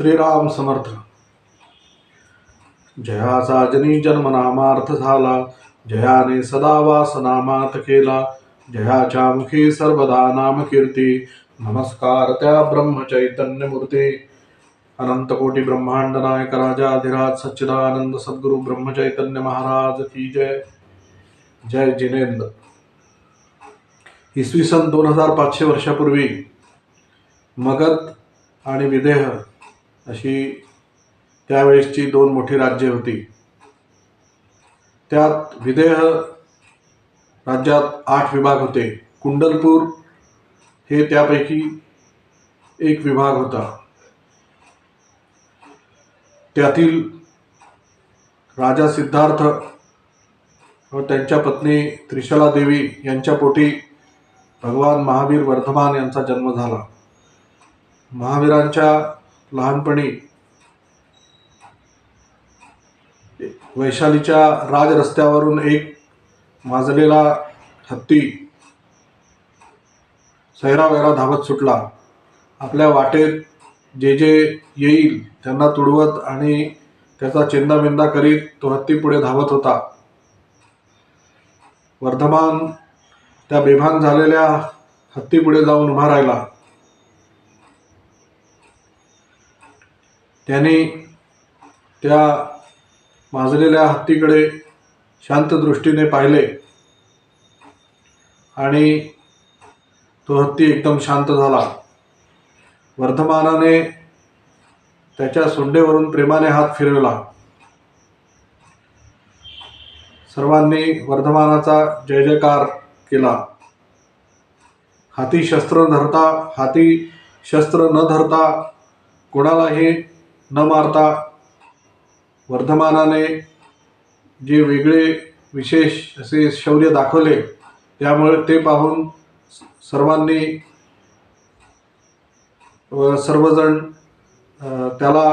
श्रीराम समर्थ। जया साजनी झाला जयाने सदा वासनामात केला जयाच्या मुखी सर्वदा नाम कीर्ती, नमस्कार त्या ब्रह्मचैतन्य मूर्ती अनंत कोटी ब्रह्मांड नायक राजाधिराज सच्चिदानंद सद्गुरु ब्रह्मचैतन्य महाराज की जय। जय जिनेंद्र इसवी सन दोन हज़ार पाचशे वर्षापूर्वी मगध आणि विदेह अशी त्यावेळेसची दोन मोठी राज्ये होती. त्यात विदेह राज्यात आठ विभाग होते. कुंडलपूर हे त्यापैकी एक विभाग होता. त्यातील राजा सिद्धार्थ व त्यांच्या पत्नी त्रिशला देवी यांच्या पोटी भगवान महावीर वर्धमान यांचा जन्म झाला. महावीरांच्या लहानपणी वैशालीच्या राजरस्त्यावरून एक माजलेला हत्ती सैरावैरा धावत सुटला. आपल्या वाटेत जे जे येईल त्यांना तुडवत आणि त्याचा चिंदाबिंदा करीत तो हत्ती पुढे धावत होता. वर्धमान त्या बेभान झालेल्या हत्तीपुढे जाऊन उभा राहिला. त्याने त्या माजलेल्या हत्तीकडे शांत दृष्टीने पाहिले. आणि तो हत्ती एकदम शांत झाला. वर्धमानाने त्याच्या सोंडेवरून प्रेमाने हात फिरवला. सर्वांनी वर्धमानाचा जय जयकार केला. हाती शस्त्र धरता हाती शस्त्र न धरता कोणालाही न मारता वर्धमानाने जे वेगळे विशेष असे शौर्य दाखवले त्यामुळे ते पाहून सर्वांनी सर्वजण त्याला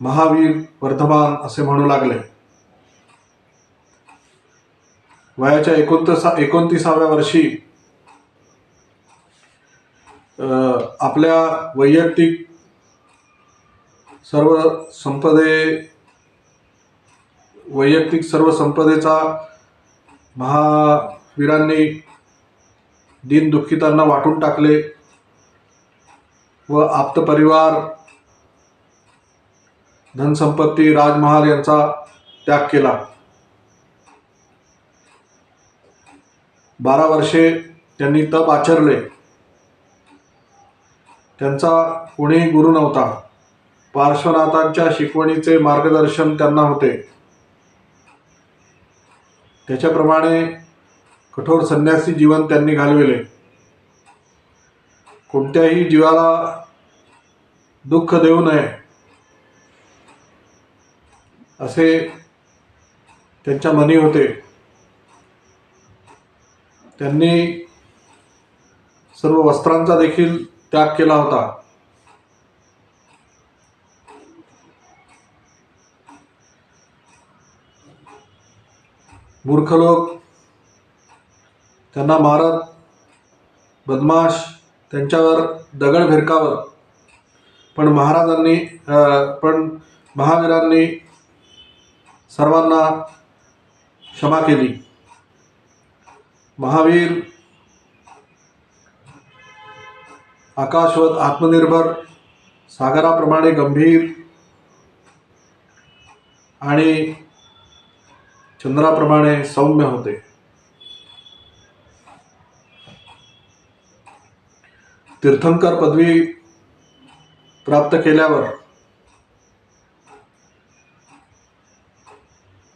महावीर वर्धमान असे म्हणू लागले. वयाच्या एकोणतीसा एकोणतीसाव्या वर्षी आपल्या वैयक्तिक सर्व संपदे वैयक्तिक सर्व संपदेचा महावीरांनी दीनदुःखितांना वाटून टाकले व आप्त परिवार धनसंपत्ती राजमहाल यांचा त्याग केला. बारा वर्षे त्यांनी तप आचरले. त्यांचा कोणीही गुरु नव्हता. पार्श्वनाथांच्या शिकवणीचे मार्गदर्शन त्यांना होते. त्याच्याप्रमाणे कठोर संन्यासी जीवन त्यांनी घालविले. कोणत्याही जीवाला दुःख देऊ नये असे त्यांच्या मनी होते. त्यांनी सर्व वस्त्रांचा देखील त्याग केला होता. मूर्ख लोक. त्यांना मारत बदमाश त्यांच्यावर दगड भिरकावत पण महाराजांनी पण महावीरांनी सर्वांना क्षमा केली. महावीर आकाशवत आत्मनिर्भर सागराप्रमाणे गंभीर आणि चंद्राप्रमाणे सौम्य होते. तीर्थंकर पदवी प्राप्त केल्यावर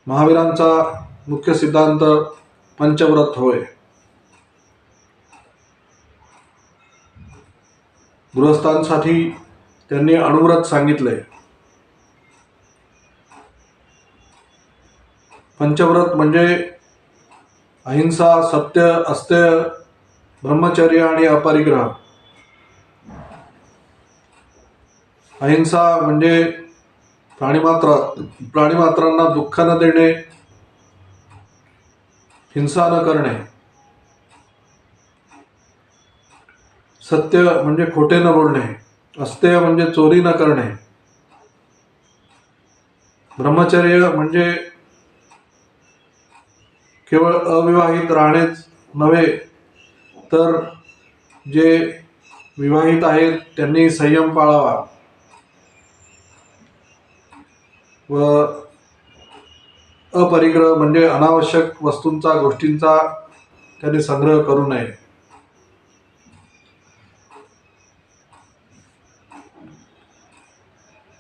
महावीरांचा मुख्य सिद्धांत पंचव्रत होय. गृहस्थांसाठी त्यांनी अणुव्रत सांगितले पंचव्रत म्हणजे अहिंसा सत्य अस्त्य ब्रह्मचर्य आणि अपरिग्रह. अहिंसा म्हणजे प्राणीमात्र प्राणीमात्रांना दुःख न देणे हिंसा न करणे. सत्य म्हणजे खोटे न बोलणे अस्तेय म्हणजे चोरी न करणे. ब्रह्मचर्य म्हणजे केवळ अविवाहित राहणेच नव्हे तर जे विवाहित आहेत त्यांनी संयम पाळावा. व अपरिग्रह म्हणजे अनावश्यक वस्तूंचा गोष्टींचा त्यांनी संग्रह करू नये.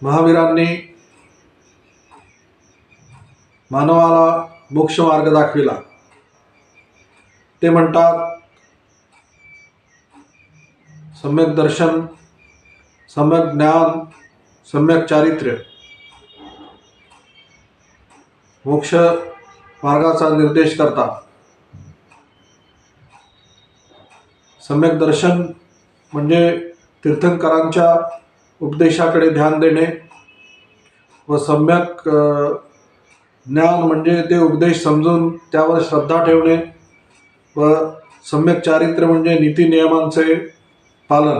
महावीरांनी मानवाला मोक्ष मार्ग दाखविला. ते म्हणतात सम्यक दर्शन सम्यक ज्ञान सम्यक चारित्र्य. मोक्ष मार्गाचा निर्देश करतात सम्यक दर्शन म्हणजे तीर्थंकरांच्या उपदेशाकडे ध्यान देणे व सम्यक ज्ञान म्हणजे ते उपदेश समजून त्यावर श्रद्धा ठेवणे व सम्यक चारित्र्य म्हणजे नीती नियमांचे पालन.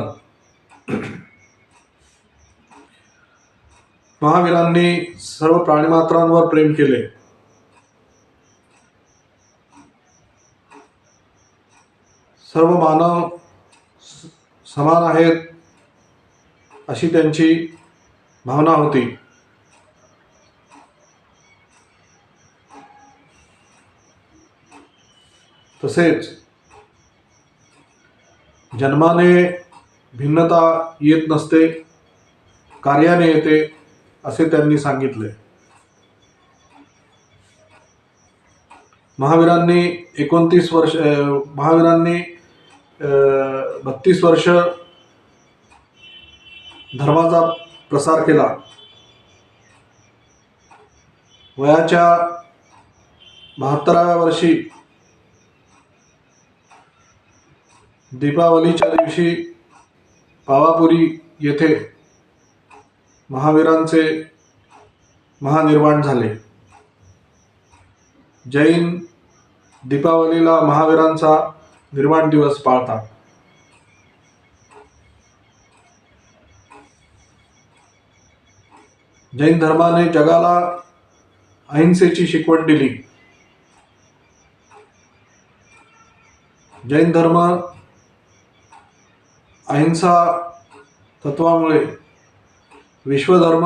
महावीरांनी सर्व प्राणीमात्रांवर प्रेम केले. सर्व मानव समान आहेत अशी त्यांची भावना होती. तसेच जन्माने भिन्नता येत नसते कार्याने येते असे त्यांनी सांगितले. महावीरांनी एकोणतीस वर्ष अं, महावीरांनी बत्तीस वर्ष धर्माचा प्रसार केला. वयाच्या बहात्तराव्या वर्षी दीपावलीच्या दिवशी पावापुरी येथे महावीरांचे महानिर्वाण झाले. जैन दीपावलीला महावीरांचा निर्वाण दिवस पाळतात. जैन धर्माने जगाला अहिंसेची शिकवण दिली. जैन धर्म अहिंसा तत्वामुळे विश्वधर्म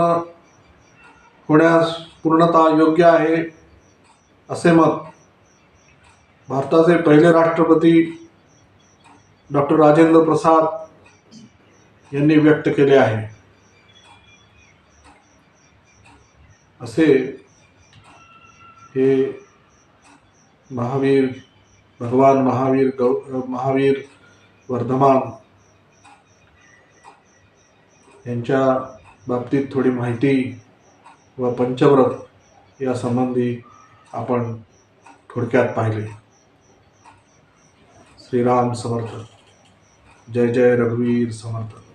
होण्यास पूर्णतः योग्य आहे असे मत भारताचे पहिले राष्ट्रपती डॉक्टर राजेंद्र प्रसाद यांनी व्यक्त केले आहे. असे हे महावीर भगवान महावीर गौ महावीर वर्धमान यांच्या बाबतीत थोडी माहिती व पंचव्रत या संबंधी आपण थोडक्यात पाहिले. श्रीराम समर्थ. जय जय रघुवीर समर्थ.